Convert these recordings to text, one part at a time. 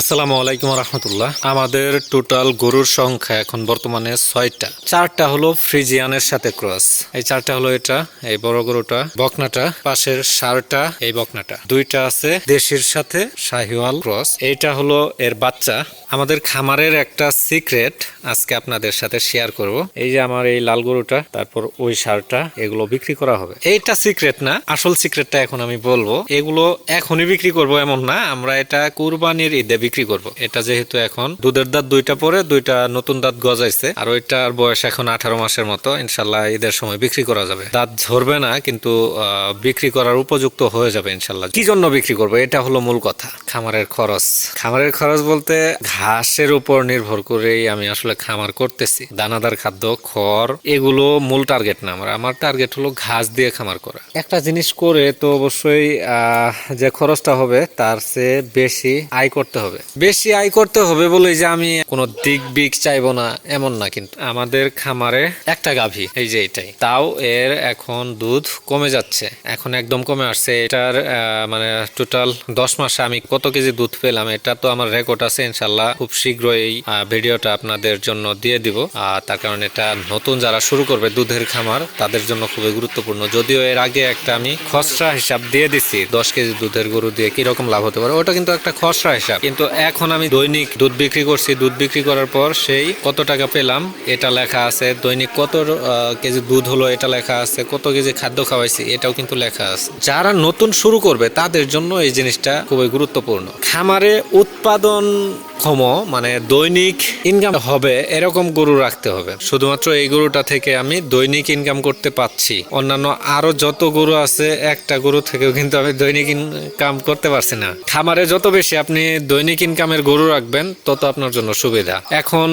আসসালামু আলাইকুম রহমতুল্লাহ। আমাদের টোটাল গরুর সংখ্যা এখন বর্তমানে ছয়টা। চারটা হলো ফ্রিজিয়ানের সাথে ক্রস। এই চারটা হলো এটা, এই বড় গরুটা, বকনাটা, পাশের সারটা, এই বকনাটা। দুইটা আছে দেশির সাথে শাহিওয়াল ক্রস। এইটা হলো এর বাচ্চা। আমাদের খামারের একটা সিক্রেট আজকে আপনাদের সাথে শেয়ার করব। এই যে আমার এই লাল গরুটা, তারপর ওই সারটা, এগুলো বিক্রি করা হবে। এইটা সিক্রেট না, আসল সিক্রেটটা এখন আমি বলব। এগুলো এখনই বিক্রি করব এমন না, আমরা এটা কুরবানির ঈদে বিক্রি করব। এটা যেহেতু এখন দুধের দাঁত দুইটা পরে, দুইটা নতুন দাঁত গজাইছে। আর ওইটার বয়স এখন আঠারো মাসের মতো। ইনশাল্লাহ ঈদের সময় বিক্রি করা যাবে। দাঁত ঝরবে না, কিন্তু বিক্রি করার উপযুক্ত হয়ে যাবে ইনশাল্লাহ। কি জন্য বিক্রি করব? এটা হলো মূল কথা। খামারের খরচ। খামারের খরচ বলতে ঘাসের উপর নির্ভর করেই আমি আসলে খামার করতেছি। দানাদার খাদ্য, খড়, এগুলো মূল টার্গেট না আমার। আমার টার্গেট হলো ঘাস দিয়ে খামার করা। একটা জিনিস করে তো অবশ্যই যে খরচটা হবে, তার চেয়ে বেশি আয় করতে হবে। বেশি আয় করতে হবে বলে যে আমি কোনো দিক বিক চাইব না, এমন না কিন্তু আমাদের খামারে একটা গাভী, এই যে এটাই। তাও এর এখন দুধ কমে যাচ্ছে, এখন একদম কমে আসছে। এটার মানে টোটাল দশ মাসে আমি কত কেজি দুধ পেলাম, এটা তো আমার রেকর্ড আছে, ইনশাল্লাহ খুব শীঘ্রই ভিডিওটা আপনাদের জন্য দিয়ে দিব। আর তার কারণে এটা নতুন যারা শুরু করবে দুধের খামার, তাদের জন্য খুবই গুরুত্বপূর্ণ। যদিও এর আগে একটা আমি খসড়া হিসাব দিয়ে দিছি, দশ কেজি দুধের গরু দিয়ে কীরকম লাভ হতে পারে, ওটা কিন্তু একটা খসড়া হিসাব। কিন্তু এখন আমি দৈনিক দুধ বিক্রি করছি। দুধ বিক্রি করার পর সেই কত টাকা পেলাম, এটা লেখা আছে। দৈনিক কত কেজি দুধ হলো, এটা লেখা আছে। কত কেজি খাদ্য খাওয়াইছি, এটাও কিন্তু লেখা আছে। যারা নতুন শুরু করবে, তাদের জন্য এই জিনিসটা খুবই গুরুত্বপূর্ণ। খামারে উৎপাদন ক্ষম মানে দৈনিক ইনকাম হবে, এরকম গরু রাখতে হবে। শুধুমাত্র এই গরুটা থেকে আমি দৈনিক ইনকাম করতে পাচ্ছি। অন্যান্য আরও যত গরু আছে, একটা গরু থেকেও কিন্তু আমি দৈনিক ইনকাম করতে পারছি না। খামারে যত বেশি আপনি দৈনিক ইনকামের গরু রাখবেন, তত আপনার জন্য সুবিধা। এখন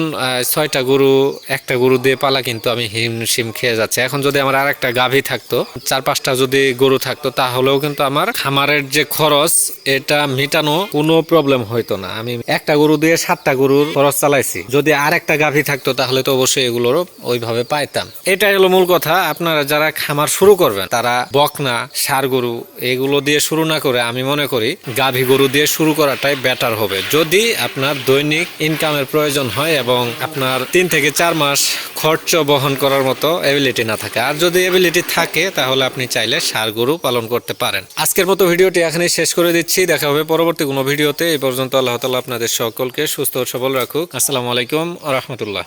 ছয়টা গরু, একটা গরু দিয়ে পালা কিন্তু আমি হিমশিম খেয়ে যাচ্ছে। এখন যদি আমার আর একটা গাভী থাকতো, চার পাঁচটা যদি গরু থাকতো, তাহলেও কিন্তু আমার খামারের যে খরচ, এটা মেটানো কোনো প্রবলেম হইতো না। আমি একটা গরু দিয়ে সাতটা গরুর খরচ চালাইছি। যদি আর একটা গাভী থাকতো, তাহলে তো অবশ্যই এগুলোর ওইভাবে পাইতাম। এটাই হলো মূল কথা। আপনারা যারা খামার শুরু করবেন, তারা বকনা, সার গরু, এগুলো দিয়ে শুরু না করে আমি মনে করি গাভী গরু দিয়ে শুরু করাটাই বেটার হবে। যদি আপনার দৈনিক ইনকামের প্রয়োজন হয় এবং আপনার তিন থেকে চার মাস খরচ বহন করার মতো এবিলিটি না থাকে। আর যদি এবিলিটি থাকে, তাহলে আপনি চাইলে সার গরু পালন করতে পারেন। আজকের মতো ভিডিওটি এখানেই শেষ করে দিচ্ছি। দেখা হবে পরবর্তী কোনো ভিডিওতে। এই পর্যন্ত আল্লাহ তালা আপনাদের সকলকে সুস্থ সবল রাখুক। আসসালামু আলাইকুম রহমতুল্লাহ।